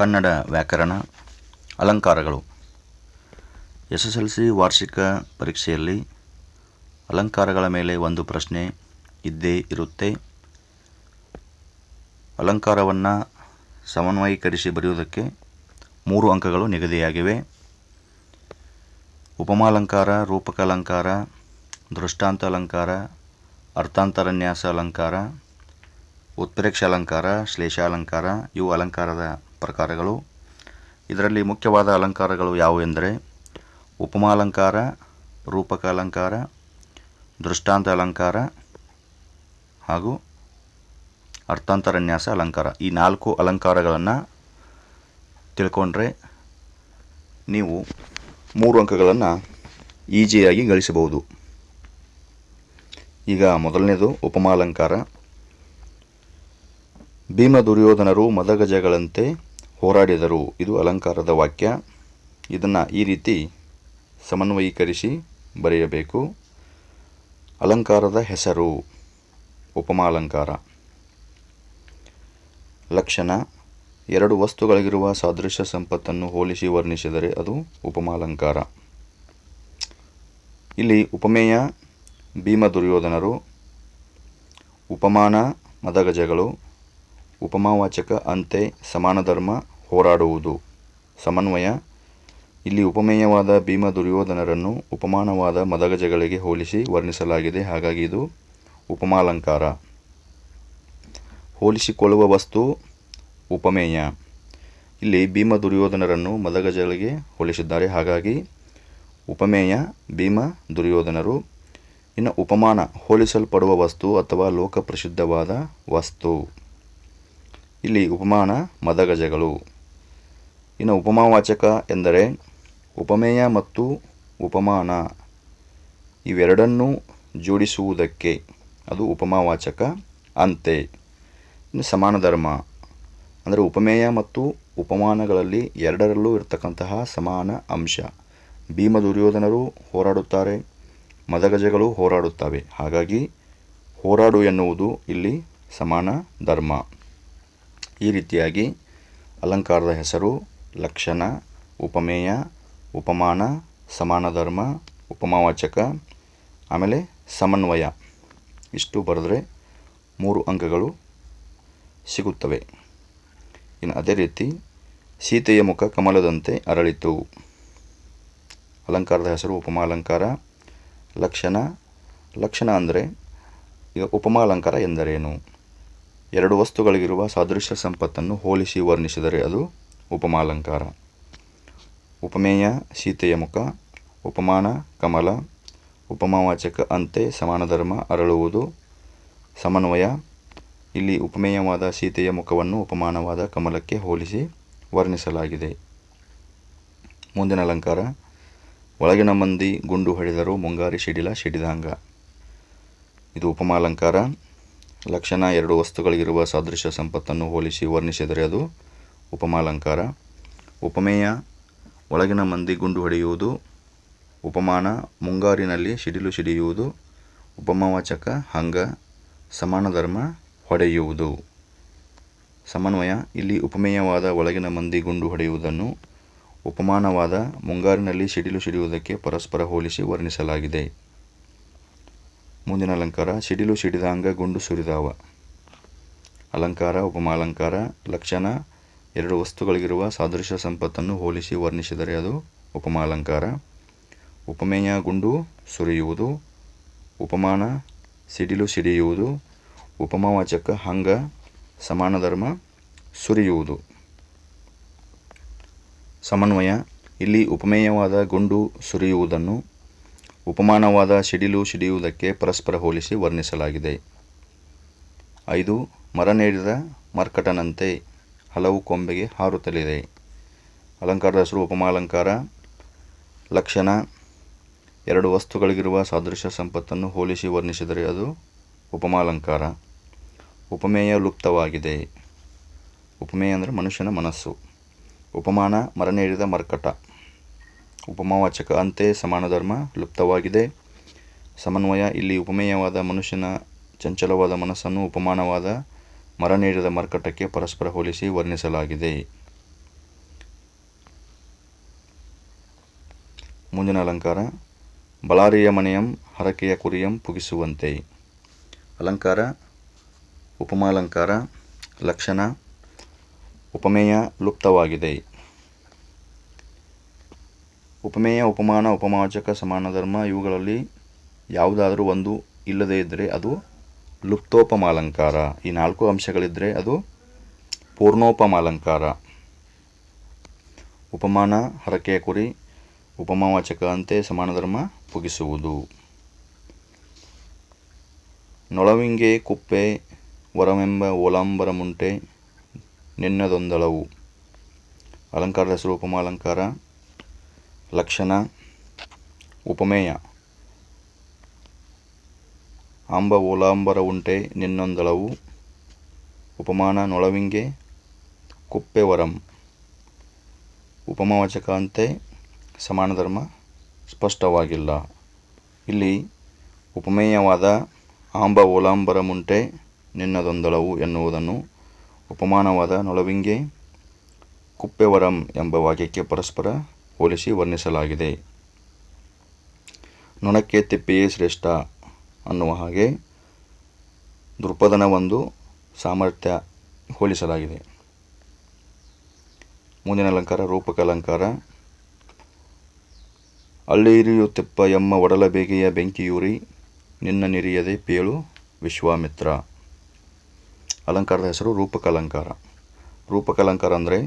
ಕನ್ನಡ ವ್ಯಾಕರಣ ಅಲಂಕಾರಗಳು. S S L C ವಾರ್ಷಿಕ ಪರೀಕ್ಷೆಯಲ್ಲಿ ಅಲಂಕಾರಗಳ ಮೇಲೆ ಒಂದು ಪ್ರಶ್ನೆ ಇದ್ದೇ ಇರುತ್ತೆ. ಅಲಂಕಾರವನ್ನು ಸಮನ್ವಯೀಕರಿಸಿ ಬರೆಯುವುದಕ್ಕೆ ಮೂರು ಅಂಕಗಳು ನಿಗದಿಯಾಗಿವೆ. ಉಪಮಾಲಂಕಾರ, ರೂಪಕಾಲಂಕಾರ ದೃಷ್ಟಾಂತ ಅಲಂಕಾರ ಅರ್ಥಾಂತರನ್ಯಾಸ ಅಲಂಕಾರ ಉತ್ಪ್ರೇಕ್ಷ ಅಲಂಕಾರ ಶ್ಲೇಷಾಲಂಕಾರ, ಇವು ಅಲಂಕಾರದ ಪ್ರಕಾರಗಳು. ಇದರಲ್ಲಿ ಮುಖ್ಯವಾದ ಅಲಂಕಾರಗಳು ಯಾವುವು ಎಂದರೆ, ಉಪಮಾಲಂಕಾರ ರೂಪಕ ಅಲಂಕಾರ ದೃಷ್ಟಾಂತ ಅಲಂಕಾರ ಹಾಗೂ ಅರ್ಥಾಂತರನ್ಯಾಸ ಅಲಂಕಾರ. ಈ ನಾಲ್ಕು ಅಲಂಕಾರಗಳನ್ನು ತಿಳ್ಕೊಂಡ್ರೆ ನೀವು ಮೂರು ಅಂಕಗಳನ್ನು ಈಜಿಯಾಗಿ ಗಳಿಸಬಹುದು. ಈಗ ಮೊದಲನೇದು ಉಪಮಾಲಂಕಾರ. ಭೀಮ ದುರ್ಯೋಧನರು ಮದಗಜಗಳಂತೆ ಹೋರಾಡಿದರು ಇದು ಅಲಂಕಾರದ ವಾಕ್ಯ. ಇದನ್ನು ಈ ರೀತಿ ಸಮನ್ವಯೀಕರಿಸಿ ಬರೆಯಬೇಕು. ಅಲಂಕಾರದ ಹೆಸರು ಉಪಮಾಲಂಕಾರ ಲಕ್ಷಣ, ಎರಡು ವಸ್ತುಗಳಿಗಿರುವ ಸಾದೃಶ್ಯ ಸಂಪತ್ತನ್ನು ಹೋಲಿಸಿ ವರ್ಣಿಸಿದರೆ ಅದು ಉಪಮಾಲಂಕಾರ ಇಲ್ಲಿ ಉಪಮೇಯ, ಭೀಮ ದುರ್ಯೋಧನರು, ಉಪಮಾನ, ಮದಗಜಗಳು ಉಪಮಾವಾಚಕ ಅಂತೆ ಸಮಾನ ಧರ್ಮ ಹೋರಾಡುವುದು. ಸಮನ್ವಯ. ಇಲ್ಲಿ ಉಪಮೇಯವಾದ ಭೀಮ ದುರ್ಯೋಧನರನ್ನು ಉಪಮಾನವಾದ ಮದಗಜಗಳಿಗೆ ಹೋಲಿಸಿ ವರ್ಣಿಸಲಾಗಿದೆ. ಹಾಗಾಗಿ ಇದು ಉಪಮಾಲಂಕಾರ. ಹೋಲಿಸಿಕೊಳ್ಳುವ ವಸ್ತು ಉಪಮೇಯ. ಇಲ್ಲಿ ಭೀಮ ದುರ್ಯೋಧನರನ್ನು ಮದಗಜಗಳಿಗೆ ಹೋಲಿಸಿದ್ದಾರೆ. ಹಾಗಾಗಿ ಉಪಮೇಯ, ಭೀಮ ದುರ್ಯೋಧನರು. ಇನ್ನು ಉಪಮಾನ, ಹೋಲಿಸಲ್ಪಡುವ ವಸ್ತು ಅಥವಾ ಲೋಕಪ್ರಸಿದ್ಧವಾದ ವಸ್ತು. ಇಲ್ಲಿ ಉಪಮಾನ ಮದಗಜಗಳು. ಇನ್ನು ಉಪಮಾವಾಚಕ ಎಂದರೆ ಉಪಮೇಯ ಮತ್ತು ಉಪಮಾನ. ಇವೆರಡನ್ನೂ ಜೋಡಿಸುವುದಕ್ಕೆ ಅದು ಉಪಮಾವಾಚಕ ಅಂತೆ. ಇನ್ನು ಸಮಾನ ಧರ್ಮ ಅಂದರೆ ಉಪಮೇಯ ಮತ್ತು ಉಪಮಾನಗಳಲ್ಲಿ ಎರಡರಲ್ಲೂ ಇರತಕ್ಕಂತಹ ಸಮಾನ ಅಂಶ. ಭೀಮ ದುರ್ಯೋಧನರು ಹೋರಾಡುತ್ತಾರೆ, ಮದಗಜಗಳು ಹೋರಾಡುತ್ತವೆ. ಹಾಗಾಗಿ ಹೋರಾಡು ಎನ್ನುವುದು ಇಲ್ಲಿ ಸಮಾನ ಧರ್ಮ ಈ ರೀತಿಯಾಗಿ ಅಲಂಕಾರದ ಹೆಸರು, ಲಕ್ಷಣ, ಉಪಮೇಯ, ಉಪಮಾನ ಸಮಾನ ಧರ್ಮ ಉಪಮಾವಾಚಕ, ಆಮೇಲೆ ಸಮನ್ವಯ. ಇಷ್ಟು ಬರೆದ್ರೆ ಮೂರು ಅಂಕಗಳು ಸಿಗುತ್ತವೆ. ಇನ್ನು ಅದೇ ರೀತಿ ಸೀತೆಯ ಮುಖ ಕಮಲದಂತೆ ಅರಳಿತು. ಅಲಂಕಾರದ ಹೆಸರು ಉಪಮಾಲಂಕಾರ ಲಕ್ಷಣ ಲಕ್ಷಣ ಅಂದರೆ ಈಗ ಉಪಮಾಲಂಕಾರ ಎಂದರೇನು? ಎರಡು ವಸ್ತುಗಳಿಗಿರುವ ಸಾದೃಶ್ಯ ಸಂಪತ್ತನ್ನು ಹೋಲಿಸಿ ವರ್ಣಿಸಿದರೆ ಅದು ಉಪಮಾಲಂಕಾರ. ಉಪಮೇಯ, ಸೀತೆಯ ಮುಖ, ಉಪಮಾನ, ಕಮಲ, ಉಪಮಾವಾಚಕ ಅಂತೆ ಸಮಾನ ಧರ್ಮ ಅರಳುವುದು. ಸಮನ್ವಯ, ಇಲ್ಲಿ ಉಪಮೇಯವಾದ ಸೀತೆಯ ಮುಖವನ್ನು ಉಪಮಾನವಾದ ಕಮಲಕ್ಕೆ ಹೋಲಿಸಿ ವರ್ಣಿಸಲಾಗಿದೆ. ಮುಂದಿನ ಅಲಂಕಾರ, ಒಳಗಿನ ಮಂದಿ ಗುಂಡು ಹೊಡೆದರು ಮುಂಗಾರಿ ಸಿಡಿಲ ಸಿಡಿದಾಂಗ ಇದು ಉಪಮಾಲಂಕಾರ. ಲಕ್ಷಣ ಎರಡು ವಸ್ತುಗಳಿಗಿರುವ ಸಾದೃಶ್ಯ ಸಂಪತ್ತನ್ನು ಹೋಲಿಸಿ ವರ್ಣಿಸಿದರೆ ಅದು ಉಪಮಾಲಂಕಾರ, ಉಪಮೇಯ, ಒಳಗಿನ ಮಂದಿ ಗುಂಡು ಹೊಡೆಯುವುದು, ಉಪಮಾನ, ಮುಂಗಾರಿನಲ್ಲಿ ಸಿಡಿಲು ಸಿಡಿಯುವುದು ಉಪಮವಾಚಕ ಹಂಗ ಸಮಾನ ಧರ್ಮ ಹೊಡೆಯುವುದು. ಸಮನ್ವಯ, ಇಲ್ಲಿ ಉಪಮೇಯವಾದ ಒಳಗಿನ ಮಂದಿ ಗುಂಡು ಹೊಡೆಯುವುದನ್ನು ಉಪಮಾನವಾದ ಮುಂಗಾರಿನಲ್ಲಿ ಸಿಡಿಲು ಸಿಡಿಯುವುದಕ್ಕೆ ಪರಸ್ಪರ ಹೋಲಿಸಿ ವರ್ಣಿಸಲಾಗಿದೆ. ಮುಂದಿನ ಅಲಂಕಾರ, ಸಿಡಿಲು ಸಿಡಿದಾಂಗ ಗುಂಡು ಸುರಿದಾವ ಅಲಂಕಾರ, ಉಪಮಾಲಂಕಾರ, ಲಕ್ಷಣ, ಎರಡು ವಸ್ತುಗಳಿಗಿರುವ ಸಾದೃಶ್ಯ ಸಂಪತ್ತನ್ನು ಹೋಲಿಸಿ ವರ್ಣಿಸಿದರೆ ಅದು ಉಪಮಾಲಂಕಾರ. ಉಪಮೇಯ, ಗುಂಡು ಸುರಿಯುವುದು. ಉಪಮಾನ, ಸಿಡಿಲು ಸಿಡಿಯುವುದು. ಉಪಮಾವಾಚಕ, ಹಂಗ ಸಮಾನ ಧರ್ಮ ಸುರಿಯುವುದು. ಸಮನ್ವಯ, ಇಲ್ಲಿ ಉಪಮೇಯವಾದ ಗುಂಡು ಸುರಿಯುವುದನ್ನು ಉಪಮಾನವಾದ ಸಿಡಿಲು ಸಿಡಿಯುವುದಕ್ಕೆ ಪರಸ್ಪರ ಹೋಲಿಸಿ ವರ್ಣಿಸಲಾಗಿದೆ. ಐದು, ಮರ ನೀಡಿದ ಮರ್ಕಟನಂತೆ ಹಲವು ಕೊಂಬೆಗೆ ಹಾರುತ್ತಲಿದೆ ಅಲಂಕಾರದ ಹೆಸರು ಉಪಮಾಲಂಕಾರ. ಲಕ್ಷಣ, ಎರಡು ವಸ್ತುಗಳಿಗಿರುವ ಸಾದೃಶ್ಯ ಸಂಪತ್ತನ್ನು ಹೋಲಿಸಿ ವರ್ಣಿಸಿದರೆ ಅದು ಉಪಮಾಲಂಕಾರ. ಉಪಮೇಯ ಲುಪ್ತವಾಗಿದೆ. ಉಪಮೇಯ ಅಂದರೆ ಮನುಷ್ಯನ ಮನಸ್ಸು. ಉಪಮಾನ, ಮರ ನೀಡಿದ ಮರ್ಕಟ. ಉಪಮಾವಾಚಕ ಅಂತೆ ಸಮಾನಧರ್ಮ ಲುಪ್ತವಾಗಿದೆ. ಸಮನ್ವಯ, ಇಲ್ಲಿ ಉಪಮೇಯವಾದ ಮನುಷ್ಯನ ಚಂಚಲವಾದ ಮನಸ್ಸನ್ನು ಉಪಮಾನವಾದ ಮರ ನೀಡಿದ ಮರ್ಕಟಕ್ಕೆ ಪರಸ್ಪರ ಹೋಲಿಸಿ ವರ್ಣಿಸಲಾಗಿದೆ. ಮುಂದಿನ ಅಲಂಕಾರ, ಬಲಾರಿಯ ಮನೆಯಂ, ಹರಕೆಯ ಕುರಿಯಂ ಪುಗಿಸುವಂತೆ. ಅಲಂಕಾರ, ಉಪಮಾಲಂಕಾರ, ಲಕ್ಷಣ, ಉಪಮೇಯ ಲುಪ್ತವಾಗಿದೆ. ಉಪಮೇಯ, ಉಪಮಾನ, ಉಪಮಾಚಕ ಸಮಾನ ಧರ್ಮ ಇವುಗಳಲ್ಲಿ ಯಾವುದಾದರೂ ಒಂದು ಇಲ್ಲದೇ ಇದ್ದರೆ ಅದು ಲುಪ್ತೋಪಮಾಲಂಕಾರ. ಈ ನಾಲ್ಕು ಅಂಶಗಳಿದ್ದರೆ ಅದು ಪೂರ್ಣೋಪಮಾಲಂಕಾರ. ಉಪಮಾನ, ಹರಕೆಯ ಕುರಿ ಉಪಮಾವಾಚಕ ಅಂತೆ ಸಮಾನ ಧರ್ಮ ಪುಗಿಸುವುದು. ನೊಳವಿಂಗೆ ಕುಪ್ಪೆ, ವರವೆಂಬ ಓಲಾಂಬರ ಮುಂಟೆ ನಿನ್ನದೊಂದಳವು ಅಲಂಕಾರದ ಹೆಸರು ಉಪಮಾಲಂಕಾರ. ಲಕ್ಷಣ, ಉಪಮೇಯ. ಆಂಬ ಓಲಾಂಬರ ಉಂಟೆ ನಿನ್ನೊಂದಳವು, ಉಪಮಾನ ನೊಳವಿಂಗೆ ಕುಪ್ಪೆ ವರಂ. ಉಪಮಾವಾಚಕ ಅಂತೆ ಸಮಾನ ಧರ್ಮ ಸ್ಪಷ್ಟವಾಗಿಲ್ಲ. ಇಲ್ಲಿ ಉಪಮೇಯವಾದ ಆಂಬ ಓಲಾಂಬರ ಮುಂಟೆ ನಿನ್ನದೊಂದಳವು ಎನ್ನುವುದನ್ನು ಉಪಮಾನವಾದ ನೊಳವಿಂಗೆ ಕುಪ್ಪೆವರಂ ಎಂಬ ವಾಕ್ಯಕ್ಕೆ ಪರಸ್ಪರ ಹೋಲಿಸಿ ವರ್ಣಿಸಲಾಗಿದೆ. ನೊಣಕ್ಕೆ ತಿಪ್ಪೆಯೇ ಶ್ರೇಷ್ಠ ಅನ್ನುವ ಹಾಗೆ ದೃಪದನ ಒಂದು ಸಾಮರ್ಥ್ಯ ಹೋಲಿಸಲಾಗಿದೆ. ಮುಂದಿನ ಅಲಂಕಾರ ರೂಪಕ ಅಲಂಕಾರ. ತಿಪ್ಪ ಎಮ್ಮ ಒಡಲ ಬೇಗೆಯ ಬೆಂಕಿಯೂರಿ, ನಿನ್ನ ನಿರಿಯದೆ ಪೇಳು ವಿಶ್ವಾಮಿತ್ರ. ಅಲಂಕಾರದ ಹೆಸರು ರೂಪಕ ಅಲಂಕಾರ. ರೂಪಕ ಅಲಂಕಾರ ಅಂದರೆ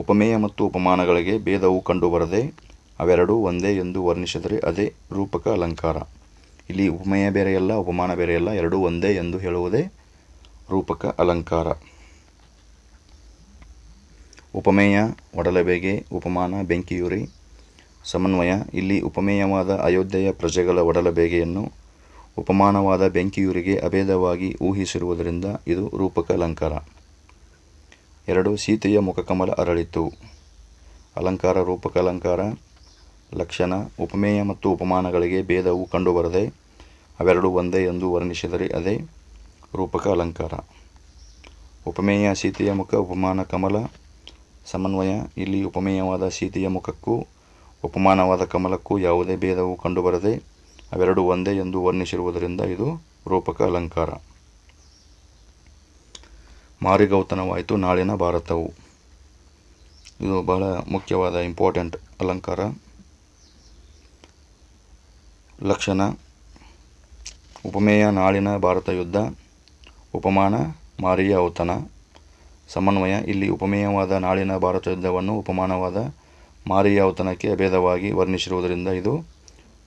ಉಪಮೇಯ ಮತ್ತು ಉಪಮಾನಗಳಿಗೆ ಭೇದವು ಕಂಡುಬರದೆ ಅವೆರಡೂ ಒಂದೇ ಎಂದು ವರ್ಣಿಸಿದರೆ ಅದೇ ರೂಪಕ ಅಲಂಕಾರ. ಇಲ್ಲಿ ಉಪಮೇಯ ಬೇರೆಯಲ್ಲ ಉಪಮಾನ ಬೇರೆಯಲ್ಲ ಎರಡೂ ಒಂದೇ ಎಂದು ಹೇಳುವುದೇ ರೂಪಕ ಅಲಂಕಾರ. ಉಪಮೇಯ, ಒಡಲಬೇಗೆ, ಉಪಮಾನ, ಬೆಂಕಿಯುರಿ, ಸಮನ್ವಯ. ಇಲ್ಲಿ ಉಪಮೇಯವಾದ ಅಯೋಧ್ಯೆಯ ಪ್ರಜೆಗಳ ಒಡಲಬೇಗೆಯನ್ನು ಉಪಮಾನವಾದ ಬೆಂಕಿಯೂರಿಗೆ ಅಭೇದವಾಗಿ ಊಹಿಸಿರುವುದರಿಂದ ಇದು ರೂಪಕ ಅಲಂಕಾರ. ಎರಡು ಸೀತೆಯ ಮುಖಕಮಲ ಅರಳಿತು. ಅಲಂಕಾರ ರೂಪಕ ಅಲಂಕಾರ ಲಕ್ಷಣ, ಉಪಮೇಯ ಮತ್ತು ಉಪಮಾನಗಳಿಗೆ ಭೇದವು ಕಂಡುಬರದೆ ಅವೆರಡೂ ಒಂದೇ ಎಂದು ವರ್ಣಿಸಿದರೆ ಅದೇ ರೂಪಕ ಅಲಂಕಾರ ಉಪಮೇಯ ಸೀತೆಯ ಮುಖ, ಉಪಮಾನ, ಕಮಲ, ಸಮನ್ವಯ, ಇಲ್ಲಿ ಉಪಮೇಯವಾದ ಸೀತೆಯ ಮುಖಕ್ಕೂ ಉಪಮಾನವಾದ ಕಮಲಕ್ಕೂ ಯಾವುದೇ ಭೇದವು ಕಂಡುಬರದೆ ಅವೆರಡೂ ಒಂದೇ ಎಂದು ವರ್ಣಿಸಿರುವುದರಿಂದ ಇದು ರೂಪಕ ಅಲಂಕಾರ ಮಾರಿಗೌತನವಾಯಿತು. ನಾಳಿನ ಭಾರತವು. ಇದು ಬಹಳ ಮುಖ್ಯವಾದ ಇಂಪಾರ್ಟೆಂಟ್ ಅಲಂಕಾರ. ಲಕ್ಷಣ. ಉಪಮೇಯ, ನಾಳಿನ ಭಾರತ ಯುದ್ಧ. ಉಪಮಾನ, ಮಾರಿಯ ಔತಣ. ಸಮನ್ವಯ. ಇಲ್ಲಿ ಉಪಮೇಯವಾದ, ನಾಳಿನ ಭಾರತ ಯುದ್ಧವನ್ನು ಉಪಮಾನವಾದ, ಮಾರಿಯ ಔತಣಕ್ಕೆ ಅಭೇದವಾಗಿ ವರ್ಣಿಸಿರುವುದರಿಂದ ಇದು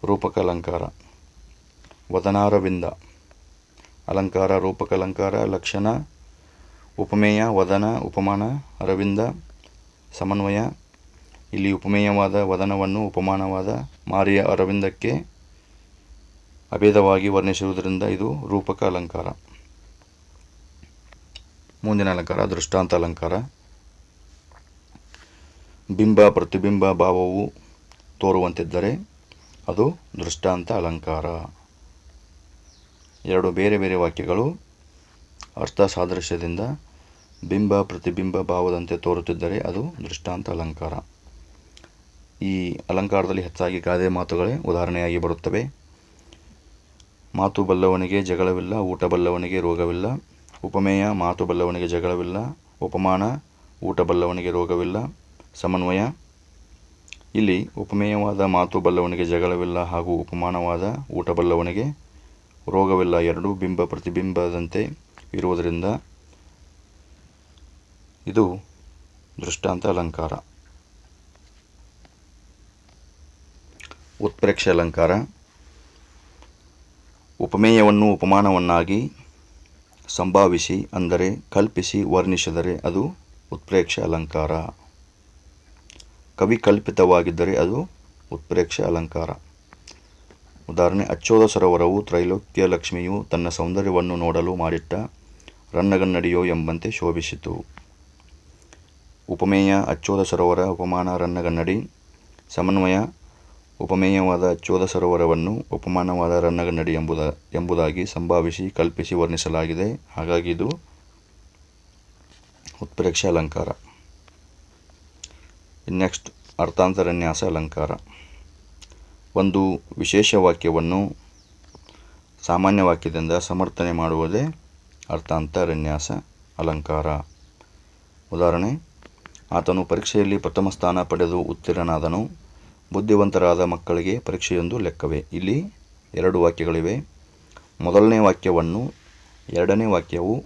ರೂಪಕ ಅಲಂಕಾರ ವದನಾರವಿಂದ. ಅಲಂಕಾರ ರೂಪಕ ಅಲಂಕಾರ ಲಕ್ಷಣ. ಉಪಮೇಯ, ವದನ, ಉಪಮಾನ, ಅರವಿಂದ, ಸಮನ್ವಯ. ಇಲ್ಲಿ ಉಪಮೇಯವಾದ, ವದನವನ್ನು ಉಪಮಾನವಾದ ಮಾರಿಯ ಅರವಿಂದಕ್ಕೆ ಅಭೇದವಾಗಿ ವರ್ಣಿಸಿರುವುದರಿಂದ ಇದು ರೂಪಕ ಅಲಂಕಾರ. ಮುಂದಿನ ಅಲಂಕಾರ, ದೃಷ್ಟಾಂತ ಅಲಂಕಾರ. ಬಿಂಬ, ಪ್ರತಿಬಿಂಬ ಭಾವವು ತೋರುವಂತಿದ್ದರೆ ಅದು ದೃಷ್ಟಾಂತ ಅಲಂಕಾರ. ಎರಡು ಬೇರೆ ಬೇರೆ ವಾಕ್ಯಗಳು ಅರ್ಥ ಸಾದೃಶ್ಯದಿಂದ ಬಿಂಬ ಪ್ರತಿಬಿಂಬ ಭಾವದಂತೆ ತೋರುತ್ತಿದ್ದರೆ ಅದು ದೃಷ್ಟಾಂತ ಅಲಂಕಾರ. ಈ ಅಲಂಕಾರದಲ್ಲಿ ಹೆಚ್ಚಾಗಿ ಗಾದೆ ಮಾತುಗಳೇ ಉದಾಹರಣೆಯಾಗಿ ಬರುತ್ತವೆ. ಮಾತು ಬಲ್ಲವನಿಗೆ ಜಗಳವಿಲ್ಲ, ಊಟ ಬಲ್ಲವನಿಗೆ ರೋಗವಿಲ್ಲ, ಉಪಮೇಯ, ಮಾತು ಬಲ್ಲವನಿಗೆ ಜಗಳವಿಲ್ಲ, ಉಪಮಾನ, ಊಟ ಬಲ್ಲವನಿಗೆ ರೋಗವಿಲ್ಲ, ಸಮನ್ವಯ. ಇಲ್ಲಿ ಉಪಮೇಯವಾದ, ಮಾತು ಬಲ್ಲವನಿಗೆ ಜಗಳವಿಲ್ಲ ಹಾಗೂ ಉಪಮಾನವಾದ, ಊಟ ಬಲ್ಲವನಿಗೆ ರೋಗವಿಲ್ಲ ಎರಡೂ ಬಿಂಬ ಪ್ರತಿಬಿಂಬದಂತೆ ಇರುವುದರಿಂದ ಇದು ದೃಷ್ಟಾಂತ ಅಲಂಕಾರ. ಉತ್ಪ್ರೇಕ್ಷೆ ಅಲಂಕಾರ. ಉಪಮೇಯವನ್ನು ಉಪಮಾನವನ್ನಾಗಿ ಸಂಭಾವಿಸಿ, ಅಂದರೆ ಕಲ್ಪಿಸಿ, ವರ್ಣಿಸಿದರೆ ಅದು ಉತ್ಪ್ರೇಕ್ಷೆ ಅಲಂಕಾರ. ಕವಿ ಕಲ್ಪಿತವಾಗಿದ್ದರೆ ಅದು ಉತ್ಪ್ರೇಕ್ಷೆ ಅಲಂಕಾರ. ಉದಾಹರಣೆ ಅಚ್ಚೋದ ಸರೋವರವು ತ್ರೈಲೋಕ್ಯ ಲಕ್ಷ್ಮಿಯು ತನ್ನ ಸೌಂದರ್ಯವನ್ನು ನೋಡಲು ಮಾಡಿಟ್ಟ ರನ್ನಗನ್ನಡಿಯೋ ಎಂಬಂತೆ ಶೋಭಿಸಿತು. ಉಪಮೇಯ ಅಚ್ಚೋದ ಸರೋವರ ಉಪಮಾನ ರನ್ನಗನ್ನಡಿ, ಸಮನ್ವಯ, ಉಪಮೇಯವಾದ ಅಚ್ಚೋದ ಸರೋವರವನ್ನು ಉಪಮಾನವಾದ ರನ್ನಗನ್ನಡಿ ಎಂಬುದ, ಎಂಬುದಾಗಿ ಸಂಭಾವಿಸಿ ಕಲ್ಪಿಸಿ ವರ್ಣಿಸಲಾಗಿದೆ. ಹಾಗಾಗಿ ಇದು ಉತ್ಪ್ರೇಕ್ಷ ಅಲಂಕಾರ. ನೆಕ್ಸ್ಟ್ ಅರ್ಥಾಂತರನ್ಯಾಸ ಅಲಂಕಾರ. ಒಂದು ವಿಶೇಷ ವಾಕ್ಯವನ್ನು ಸಾಮಾನ್ಯ ವಾಕ್ಯದಿಂದ ಸಮರ್ಥನೆ ಮಾಡುವುದೇ ಅರ್ಥಾಂತರನ್ಯಾಸ ಅಲಂಕಾರ. ಉದಾಹರಣೆ, ಆತನು ಪರೀಕ್ಷೆಯಲ್ಲಿ ಪ್ರಥಮ ಸ್ಥಾನ ಪಡೆದು ಉತ್ತೀರ್ಣನಾದನು. ಬುದ್ಧಿವಂತರಾದ ಮಕ್ಕಳಿಗೆ ಪರೀಕ್ಷೆಯೊಂದು ಲೆಕ್ಕವೇ. ಇಲ್ಲಿ ಎರಡು ವಾಕ್ಯಗಳಿವೆ. ಮೊದಲನೇ ವಾಕ್ಯವನ್ನು ಎರಡನೇ ವಾಕ್ಯವು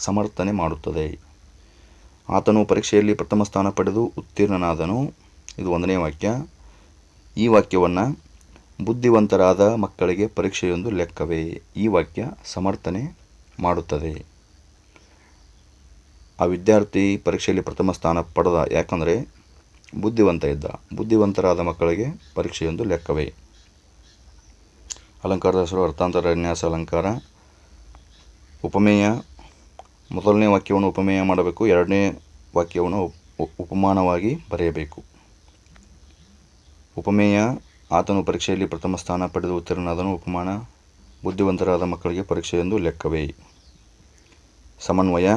ಸಮರ್ಥನೆ ಮಾಡುತ್ತದೆ. ಆತನು ಪರೀಕ್ಷೆಯಲ್ಲಿ ಪ್ರಥಮ ಸ್ಥಾನ ಪಡೆದು ಉತ್ತೀರ್ಣನಾದನು. ಇದು ಒಂದನೇ ವಾಕ್ಯ. ಈ ವಾಕ್ಯವನ್ನು ಬುದ್ಧಿವಂತರಾದ ಮಕ್ಕಳಿಗೆ ಪರೀಕ್ಷೆಯೊಂದು ಲೆಕ್ಕವೇ. ಈ ವಾಕ್ಯ ಸಮರ್ಥನೆ ಮಾಡುತ್ತದೆ. ಆ ವಿದ್ಯಾರ್ಥಿ ಪರೀಕ್ಷೆಯಲ್ಲಿ ಪ್ರಥಮ ಸ್ಥಾನ ಪಡೆದ, ಯಾಕಂದರೆ ಬುದ್ಧಿವಂತ ಇದ್ದ. ಬುದ್ಧಿವಂತರಾದ ಮಕ್ಕಳಿಗೆ ಪರೀಕ್ಷೆಯೊಂದು ಲೆಕ್ಕವೇ. ಅಲಂಕಾರದ ಹೆಸರು ಅರ್ಥಾಂತರ, ವಿನ್ಯಾಸ, ಅಲಂಕಾರ. ಉಪಮೇಯ, ಮೊದಲನೇ ವಾಕ್ಯವನ್ನು ಉಪಮೇಯ ಮಾಡಬೇಕು, ಎರಡನೇ ವಾಕ್ಯವನ್ನು ಉಪ್- ಉಪಮಾನವಾಗಿ ಬರೆಯಬೇಕು. ಉಪಮೇಯ, ಆತನು ಪರೀಕ್ಷೆಯಲ್ಲಿ ಪ್ರಥಮ ಸ್ಥಾನ ಪಡೆದು ಉತ್ತೀರ್ಣನಾದನು, ಉಪಮಾನ. ಬುದ್ಧಿವಂತರಾದ ಮಕ್ಕಳಿಗೆ ಪರೀಕ್ಷೆಯೊಂದು ಲೆಕ್ಕವೇ. ಸಮನ್ವಯ.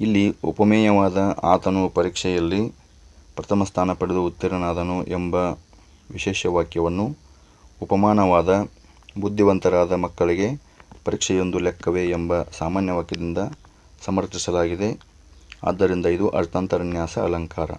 ಇಲ್ಲಿ ಉಪಮೇಯವಾದ ಆತನು ಪರೀಕ್ಷೆಯಲ್ಲಿ ಪ್ರಥಮ ಸ್ಥಾನ ಪಡೆದು ಉತ್ತೀರ್ಣನಾದನು ಎಂಬ ವಿಶೇಷ ವಾಕ್ಯವನ್ನು ಉಪಮಾನವಾದ ಬುದ್ಧಿವಂತರಾದ ಮಕ್ಕಳಿಗೆ ಪರೀಕ್ಷೆಯೊಂದು ಲೆಕ್ಕವೇ ಎಂಬ ಸಾಮಾನ್ಯ ವಾಕ್ಯದಿಂದ ಸಮರ್ಥಿಸಲಾಗಿದೆ. ಆದ್ದರಿಂದ ಇದು ಅರ್ಥಾಂತರನ್ಯಾಸ ಅಲಂಕಾರ.